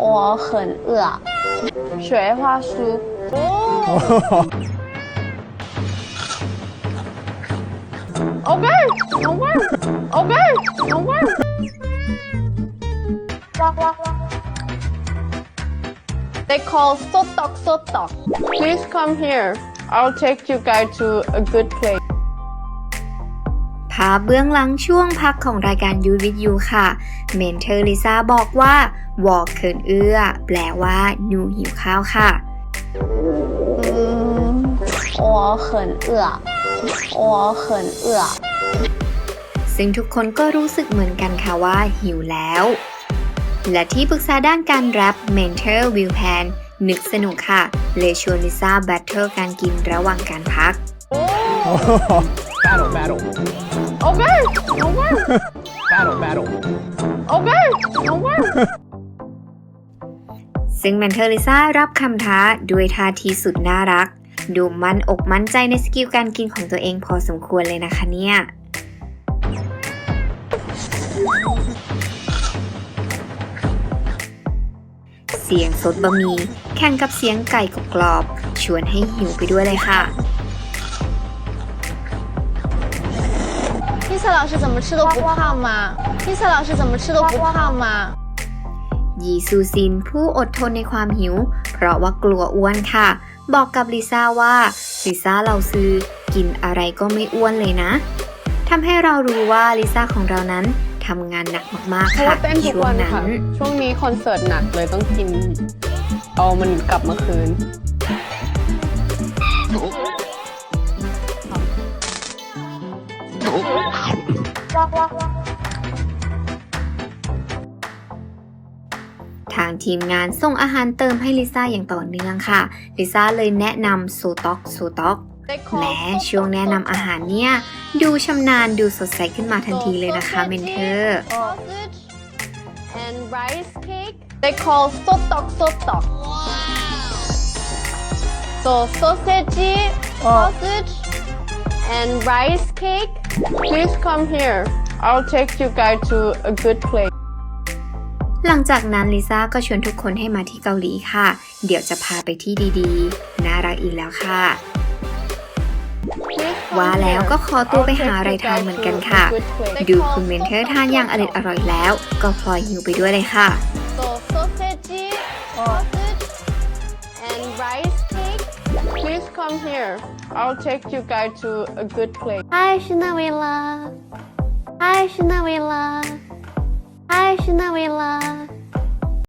我很饿。雪花酥。哦。OK OK OK OK。They call sotok sotok. Please come here. I'll take you guys to a good place. ภาพเบื้องหลังช่วงพักของรายการยูวิทยูค่ะ เมนเทอร์ลิซาบอกว่าวอกเขินเอื้อ แปลว่าหนูหิวข้าวค่ะวอเขินเอื้อวอเขินเอื้อ ซึ่งทุกคนก็รู้สึกเหมือนกันค่ะว่าหิวแล้ว และที่ปรึกษาด้านการแรปเมนเทอร์วิวแพนนึกสนุกค่ะ เลยชวนลิซาแบทเทิลการกินระหว่างการพัก battle, battle, OK OK battle, battle. OK OK。ซึ่งแมนเทอร์ลิซ่ารับคำท้าด้วยท่าทีสุดน่ารัก ดูมั่นอกมั่นใจในสกิลการกินของตัวเองพอสมควรเลยนะคะเนี่ย เสียงสดบะหมี่แข่งกับเสียงไก่กรอบๆชวนให้หิวไปด้วยเลยค่ะ 丽萨老师怎么吃都不胖吗？丽萨老师怎么吃都不胖吗？ ยีซูซินผู้อดทนในความหิว เพราะว่ากลัวอ้วนค่ะ บอกกับลิซ่าว่าลิซ่าเราซื้อกินอะไรก็ไม่อ้วนเลยนะทำให้เรารู้ว่าลิซ่าของเรานั้นทำงานหนักมาก เพ ๆ ราะ ค่ะ ว่าเต้นทุก ช่ว วั ง น นั้ ค่ะ น ช่วงนี้คอนเสิร์ตหนักเลยต้องกิน เอามันกลับมาคืน ทางทีมงานส่งอาหารเติมให้ลิซ่าอย่างต่อเนื่องค่ะ ลิซ่าเลยแนะนำโซต็อกโซต็อกแหมช่วงแนะนำอาหารเนี่ย ดูชำนาญดูสดใสขึ้นมาทันทีเลยนะคะเมนเทอร์ sausage and rice cake they call sotok sotok so sausage sausage and rice cake please come here I'll take you guys to a good place หลังจากนั้นลิซ่าก็ชวนทุกคนให้มาที่เกาหลีค่ะ เดี๋ยวจะพาไปที่ดีๆ น่ารักอีกแล้วค่ะ Please come ว่าแล้ว here. ก็ขอตัว I'll ไป take หาราย you ทาน guys เหมือน to กัน a ค่ะ good place. ดูคุณเมนเทอร์ทานอย่างอร่อยอร่อยแล้ว ก็พลอยหิวไปด้วยเลยค่ะ come here. I'll take you guys to a good place. Hi, Shinawila. Hi, Shinawila. Hi, Shinawila.